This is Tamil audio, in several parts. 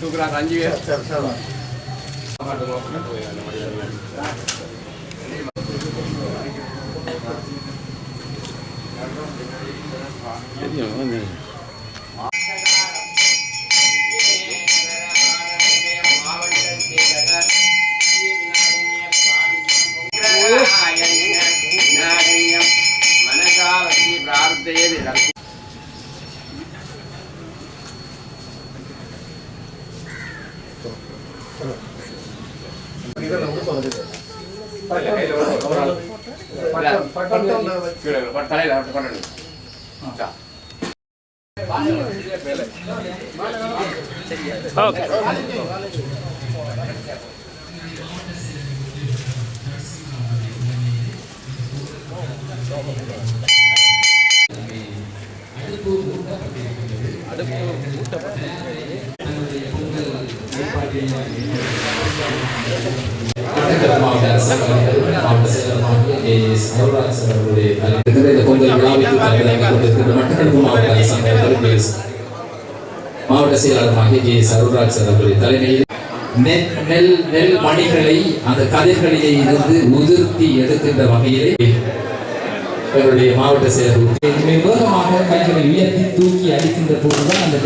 தூக்குறாங்க அஞ்சு பேர் சரி சரி பிரார்த்தையே இதெல்லாம் வந்து சொல்லுது அடுப்பு பண்ணணும் மட்டக்களப்பு மாவட்ட அரசாங்கம் மாவட்ட சார் இந்த பொங்கல் விழாவிற்கு கொண்டிருக்கின்ற மட்டக்களப்பு மாவட்ட அரசாங்கம் ஏஎஸ் மாவட்ட செயலாளராக சார் தலைமையில் நெல் நெல் நெல் மணிகளை அந்த கதிர்களிலே இருந்து உதிர்த்தி எடுக்கின்ற வகையிலே மாவட்ட செயலர் வேகமாக கைகளை உயர்த்தி தூக்கி அடிக்கின்ற போதுதான் அந்த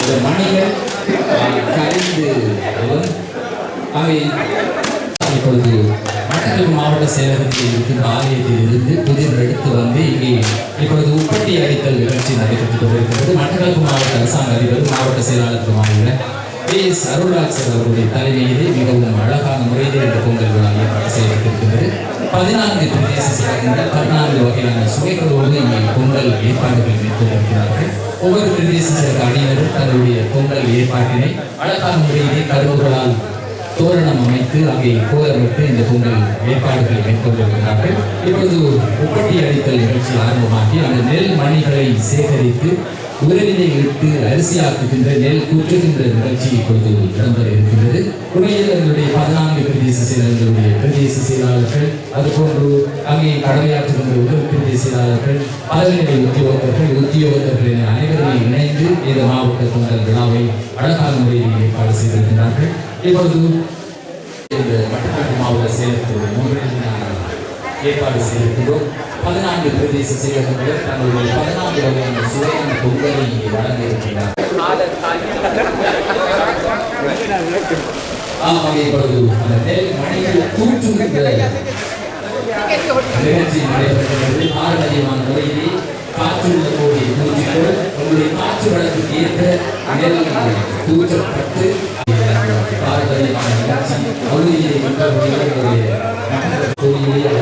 இந்த மணிகள் கரைந்து. அவை இப்பொழுது மட்டக்களப்பு மாவட்ட செயலகத்தில் இருக்கின்ற ஆலயத்தில் இருந்து புதிர் எடுத்து வந்து இங்கே இப்பொழுது உற்பத்தி அளித்தல் நிகழ்ச்சி நடைபெற்றுக் கொண்டிருக்கிறது. மட்டக்களப்பு மாவட்ட அரசாங்க அதிபர் மாவட்ட செயலாளருமான பி எஸ். அருள்ராஜ் சார் அவருடைய தலைமையிலே மிகவும் அழகான முறையிலே இந்த பொங்கல் விழா ஏற்பாடு செய்யப்பட்டிருக்கிறது. பதினான்கு பிரதேச செயலகங்கள் பதினான்கு வகையான சுவைகளோடு இங்கே பொங்கல் ஏற்பாடுகள் மேற்கொண்டிருக்கிறார்கள். ஒவ்வொரு பிரதேச செயலக அணியினரும் தங்களுடைய பொங்கல் ஏற்பாட்டினை அழகான முறையிலே கருவுகளால் தோரணம் அமைத்து அங்கே கோலமிட்டு இந்த பொங்கல் ஏற்பாடுகளை மேற்கொண்டிருக்கிறார்கள். இப்பொழுது உப்பட்டி அடித்தல் நிகழ்ச்சி ஆரம்பமாகி அந்த நெல் மணிகளை சேகரித்து உரலிலே எடுத்து அரிசியாக்குகின்ற நெல் கூற்றுகின்ற நிகழ்ச்சி இப்பொழுது இடம்பெற இருக்கின்றது உண்மையில் எங்களுடைய பதினான்கு பிரதேச செயலர்களுடைய பிரதேச செயலாளர்கள் அதுபோன்று அங்கே கடமையாற்றுகின்ற உதவி பிரதேச செயலாளர்கள் பதவிநிலை உத்தியோகத்தர்கள் உத்தியோகத்தர்கள் என அனைவரும் இணைந்து இந்த மாவட்ட தொண்டர் விழாவை அழகான முறையில் ஏற்பாடு செய்திருக்கிறார்கள் இப்பொழுது இந்த மட்டக்களப்பு மாவட்ட செயலகத்தில் மூன்றில் நாங்கள் ஏற்பாடு செய்திருக்கிறோம் பதினான்கு பிரதேச செயலகங்கள் தங்களுடைய பதினான்கு வகையான சுவையான பொங்கலை இங்கே வழங்க இருக்கிறார் ஆமாம் இப்பொழுது அந்த நெல் மணிகள் தூற்றுகின்ற நிகழ்ச்சி நடைபெறுகிறது. ஆரோக்கியமான முறையிலே காற்றுள்ள கோடி பூஜைகள் உங்களுடைய காற்று ஏற்ற நெல் தூற்றப்பட்டு பாரம்பரியமான நிகழ்ச்சி கோயிலே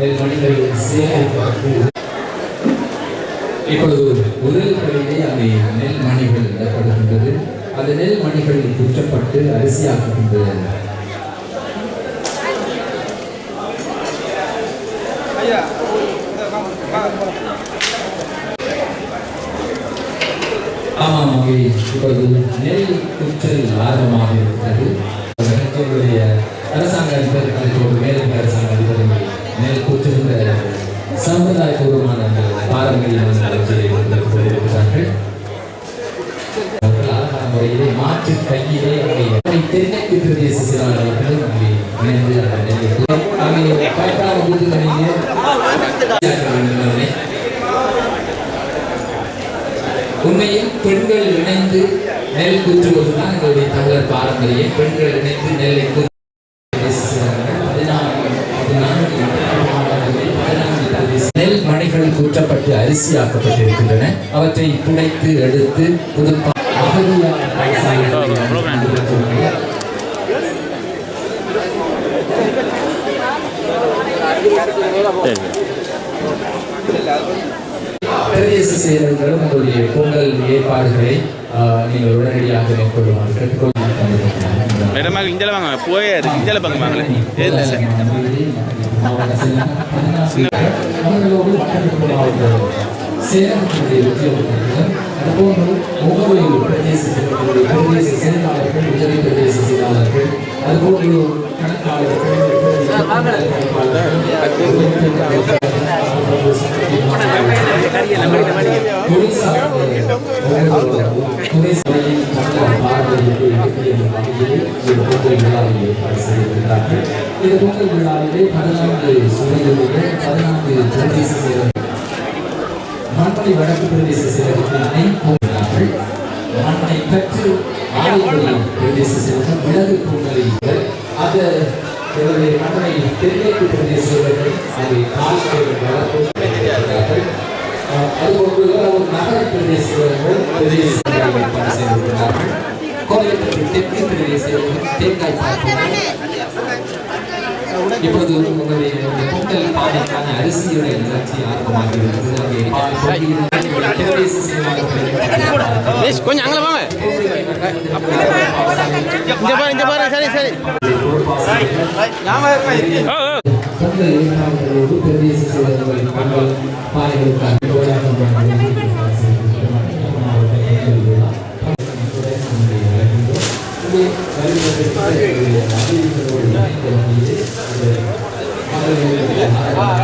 நெல் மணிகள் சேகரிக்கப்பட்டு இப்பொழுது உரல்களிலே அங்கே நெல் மணிகள் இடப்படுகின்றது. அந்த நெல் மணிகள் குற்றப்பட்டு அரிசியாக்குகின்றது ஆமாம் அங்கே இப்பொழுது நெல் குற்றல் ஆர்வமாக இருக்கிறது. எங்களுடைய அரசாங்க அதிபர் இங்கே நெல் குற்றுகின்ற சமுதாயபூர்வமான அந்த பாரம்பரியமான நிகழ்ச்சியை கொண்டிருக்கிறார்கள். அவர்கள் அழகான முறையிலே மாற்று கையிலே தென்னைக்கு பிரதேச செயலாளர்களும் அங்கே இணைந்து அங்கே விருதுகளிலே உண்மையில் பெண்கள் இணைந்து நெல் குற்றுவதுதான் எங்களுடைய தமிழர் பாரம்பரியம். பெண்கள் இணைந்து நெல்லை குத்து நெல் மணிகள் அரிசியாக்கப்பட்டிருக்கின்றன. அவற்றை புடைத்து எடுத்து புதுப்பா பிரதேச செயலர்களும் உங்களுடைய பொங்கல் ஏற்பாடுகளை நீங்கள் உடனடியாக மேற்கொள்ளுமாறு கேட்டுக்கொள்ள மேடமாக இந்தியாவில் வாங்க போயாது இந்தியாவில் பங்கு வாங்கல இல்லை இல்லை அவர்களோடு மட்டக்களப்பு மாவட்ட சேலத்தினுடைய உத்தியோகத்தர்கள் அதுபோன்று ஒவ்வொரு இந்த பொங்கல் விழாவிலே பதினான்கு பதினான்கு பிரதேச மண்மனை வடக்கு பிரதேச செயலகத்தினை போகிறார்கள் மண்ணை பெற்று ஆலைக்குடி பிரதேச செயலகம் மிளகு பொங்கலை அந்த மண்ணை தென்மேற்கு பிரதேச செயலர்கள் அதை கால்நடைகள் வளர்ப்பு அதுபோன்று ஒரு நகர பிரதேச செயலர்கள் பிரதேச செயலர்கள் கோயிலுக்கு தெற்கு பிரதேச செயலகம் தேங்காய் இப்பொழுது உங்களுடைய பொங்கல் பானைக்கான அரிசியுடைய நிகழ்ச்சி ஆரம்பமாக இருக்கிறது கொஞ்சம் அங்கே வாங்க. இங்க பாரு இங்க பாரு சரி சரி. பிரதேச பானைகளுக்காக அழைக்கின்றோம். இங்கே வருகிறதற்கு எங்களுடைய அதிகாரிகளோடு இணைந்த வகையிலே இந்த மகளிருடைய நாடகம்,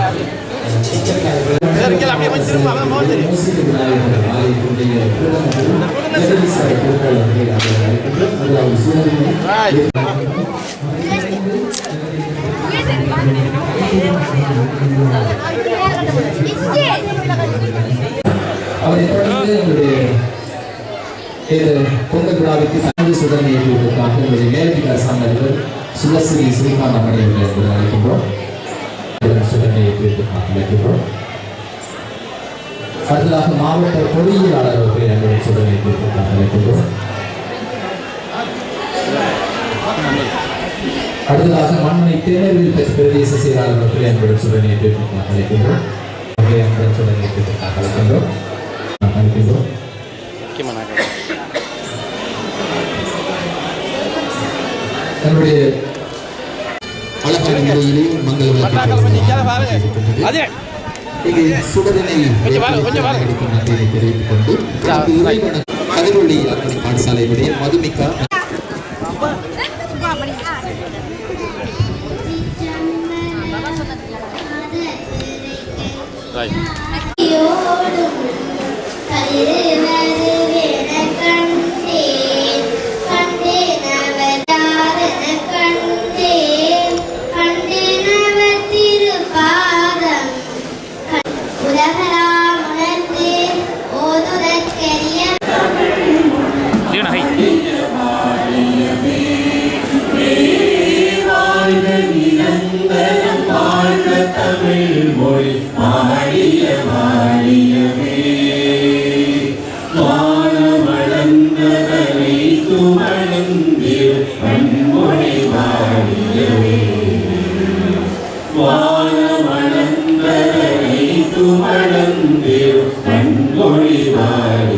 மூசிக விநாயகர் ஆலயத்தினுடைய பிரதமர் ஜெகதீஸ்வர திருநாள் அவர்களை நாங்கள் அழைக்கின்றோம். முதலாவது சூரியனை அவரை தொடர்ந்து எங்களுடைய இந்த பொங்கல் விழாவிற்கு தனது சுடனை ஏற்றுவதற்காக எங்களுடைய மேலதிக அரசாங்கர்கள் சுலஸ்ரீ ஸ்ரீகாந்த் அவர்களை என்பதை அழைக்கின்றோம் அழைக்கின்றோம் அடுத்ததாக மாவட்ட பொறியியலாளர் அவர்களை சுடனை ஏற்றுவதற்காக அழைக்கின்றோம் அடுத்ததாக மண்ணை பெற்ற பிரதேச செயலாளர் அவர்களை சுடனை ஏற்றுவதற்காக அழைக்கின்றோம் சுடனை ஏற்றுவதற்காக அழைக்கின்றோம் அழைக்கின்றோம். தன்னுடைய அழகான முறையிலே மங்கள விளக்கு அதே இங்கே சுடரினை கொஞ்சம் ஆசிரியர்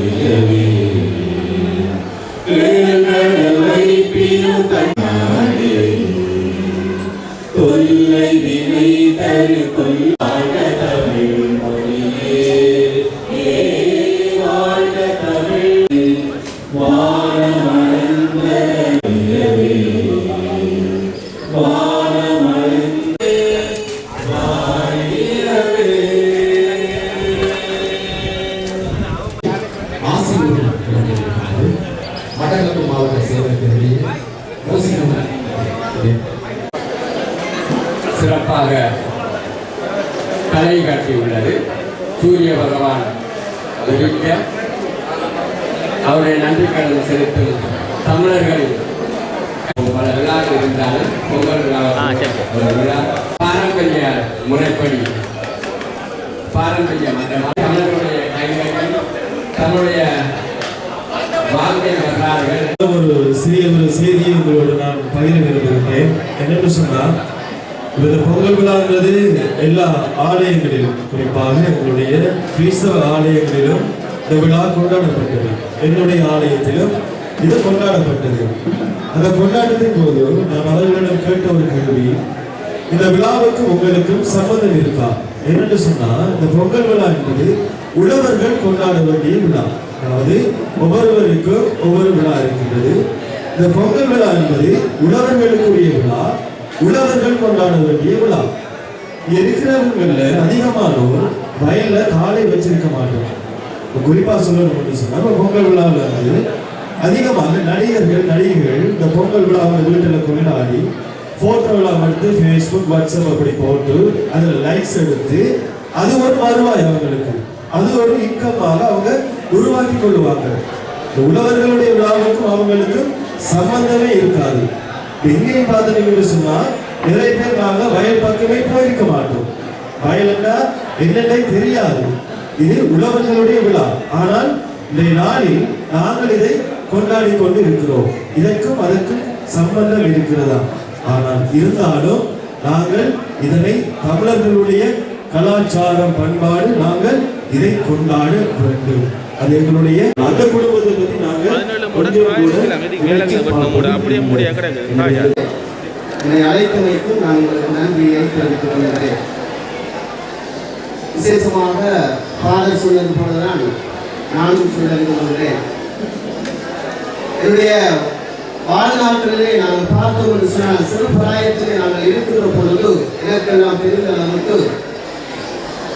சிறப்பாக கலை காட்டியுள்ளது சூரிய பகவான் உதிக்க அவருடைய நன்றி கடன் செலுத்தும் தமிழர்களின் பல விழாக்கள் இருந்தாலும் பொங்கல் விழா பாரம்பரிய முறைப்படி பாரம்பரிய தமிழர்களுடைய கைகள் தன்னுடைய வாழ்க்கை வரலாறுகள். ஒரு சிறிய ஒரு செய்தியை உங்களோடு நான் பகிர விரும்புகின்றேன். என்னென்னு சொன்னால் இந்த பொங்கல் விழாங்கிறது எல்லா ஆலயங்களிலும் குறிப்பாக எங்களுடைய கிறிஸ்தவ ஆலயங்களிலும் இந்த விழா கொண்டாடப்பட்டது. என்னுடைய ஆலயத்திலும் இது கொண்டாடப்பட்டது. அந்த கொண்டாட்டத்தின் போது நான் அவர்களிடம் கேட்ட ஒரு கேள்வி இந்த விழாவுக்கு உங்களுக்கும் சம்மதம் இருக்கா? என்னன்னு சொன்னா இந்த பொங்கல் விழா என்பது உழவர்கள் கொண்டாட வேண்டிய விழா. அதாவது ஒவ்வொருவருக்கும் ஒவ்வொரு விழா இருக்கின்றது. இந்த பொங்கல் விழா என்பது உழவர்களுக்குரிய விழா. உழவர்கள் கொண்டாட வேண்டிய விழா இருக்கிறவங்கள இருக்கிறவங்கள்ல அதிகமானோர் வயல்ல காலை வச்சிருக்க மாட்டோம். குறிப்பா சொல்லணும் சொன்னா பொங்கல் விழாவில் வந்து அதிகமாக நடிகர்கள் நடிகைகள் இந்த பொங்கல் விழாவை வீட்டில் கொண்டாடி போட்டோலாம் எடுத்து ஃபேஸ்புக் வாட்ஸ்அப் அப்படி போட்டு அதில் லைக்ஸ் எடுத்து அது ஒரு வருவாய் அவங்களுக்கு. அது ஒரு இன்கமாக அவங்க உருவாக்கி கொள்ளுவாங்க. இந்த உழவர்களுடைய விழாவுக்கும் அவங்களுக்கும் சம்பந்தமே இருக்காது. எங்கேயும் பார்த்து நீங்க சொன்னா நிறைய பேர் நாங்க வயல் பக்கமே போயிருக்க மாட்டோம். வயல்னா என்னென்னே தெரியாது. இது உழவர்களுடைய விழா. ஆனால் இந்த நாளில் நாங்கள் இதை கொண்டாடி கொண்டு இருக்கிறோம் இதற்கும் அதற்கும் சம்பந்தம் இருக்கிறதா? ஆனால் இருந்தாலும் நாங்கள் இதனை தமிழர்களுடைய கலாச்சாரம் பண்பாடு நாங்கள் இதை கொண்டாட வேண்டும். அது எங்களுடைய அந்த குடும்பத்தை பற்றி நாங்கள் அப்படியே மூடியா கிடக்கு. ராஜா. என்னை அழைத்தமைக்கும் நான் உங்களுக்கு நன்றியை தெரிவித்துக் கொள்கிறேன். விசேஷமாக பாடல் சொன்னது போலதான் நானும் சொல்ல விரும்புகிறேன். என்னுடைய வாழ்நாட்களிலே நாங்கள் பார்த்தோம் என்று சொன்னால் சிறு பிராயத்திலே நாங்கள் இருக்கிற பொழுது எனக்கெல்லாம் தெரிந்த அளவுக்கு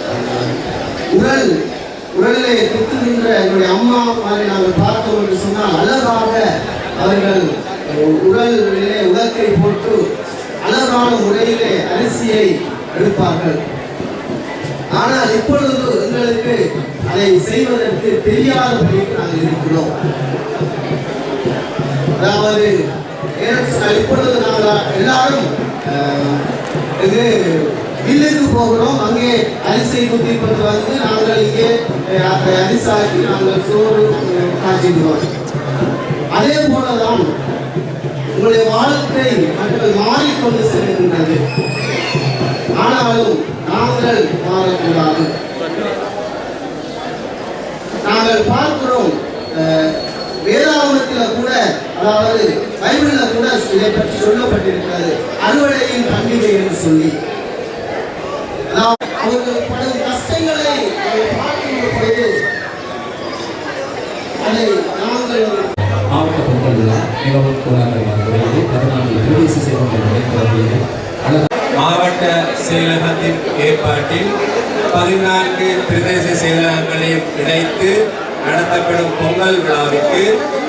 அஹ், உடல் உடலிலே குத்துகின்ற என்னுடைய அம்மா மாதிரி நாங்கள் பார்த்தோம் என்று சொன்னால் அழகாக அவர்கள் உடலிலே உலக்கை போட்டு அழகான முறையிலே அரிசியை எடுப்பார்கள். ஆனால் இப்பொழுது எங்களுக்கு அதை செய்வதற்கு தெரியாதபடிக்கு நாங்கள் இருக்கிறோம். அதாவது இப்பொழுது நாங்கள் எல்லாரும் இது மில்லுக்கு போகிறோம். அங்கே அரிசியை குத்தி கொண்டு வந்து நாங்கள் இங்கே அரிசாக்கி நாங்கள் சோறு காய்ச்சிடுவோம் அதே போலதான் உங்களுடைய வாழ்க்கை மக்கள் மாறிக்கொண்டு செல்கின்றது. ஆனாலும் நாங்கள் மாறக்கூடாது. நாங்கள் பார்க்கிறோம் அஹ், வேதாகமத்தில் கூட அதாவது பைபிளில் கூட இதை பற்றி சொல்லப்பட்டிருக்கிறது. அறுவடையின் பண்டிகை என்று சொல்லி. விழா மிகவும் கோலாகலமாக பதினான்கு பிரதேச சேவங்கள் நடைபெறவில்லை மாவட்ட செயலகத்தின் ஏற்பாட்டில் பதினான்கு பிரதேச செயலகங்களையும் இணைத்து நடத்தப்படும் பொங்கல் விழாவிற்கு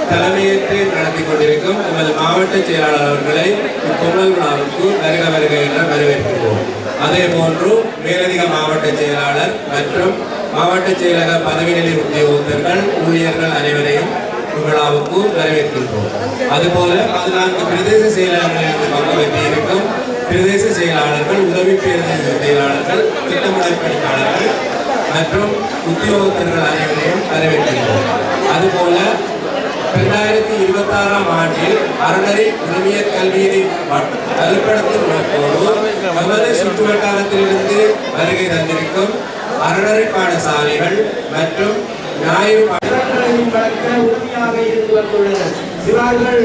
தலைமையேற்று நடத்தி கொண்டிருக்கும் எமது மாவட்ட செயலாளர் அவர்களை இப்பொங்கல் விழாவுக்கு வருக வருக என்று வரவேற்கிறோம் அதே போன்று மேலதிக மாவட்ட செயலாளர் மற்றும் மாவட்ட செயலக பதவி நிலை உத்தியோகத்தர்கள் ஊழியர்கள் அனைவரையும் விழாவுக்கு வரவேற்கின்றோம். அதுபோல பதினான்கு பிரதேச செயலாளர்களிலிருந்து பங்கு பெற்றிருக்கும் பிரதேச செயலாளர்கள் உதவி பிரதேச செயலாளர்கள் திட்டமிடல் பணியாளர்கள் மற்றும் உத்தியோகத்தர்கள் அனைவரையும் வரவேற்கின்றோம். அதுபோல இரண்டாயிரத்தி இருபத்தாறாம் ஆண்டில் அறநெறி உரிமைய கல்வியினை வலுப்படுத்தும் நோக்கோடு நமது சுற்று வட்டாரத்திலிருந்து வருகை தந்திருக்கும் அறநெறி பாடசாலைகள் மற்றும் ஞாயிறு பா- உறுதியாக இருந்து வந்துள்ளனர். சிவார்கள்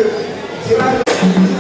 சிவார்கள்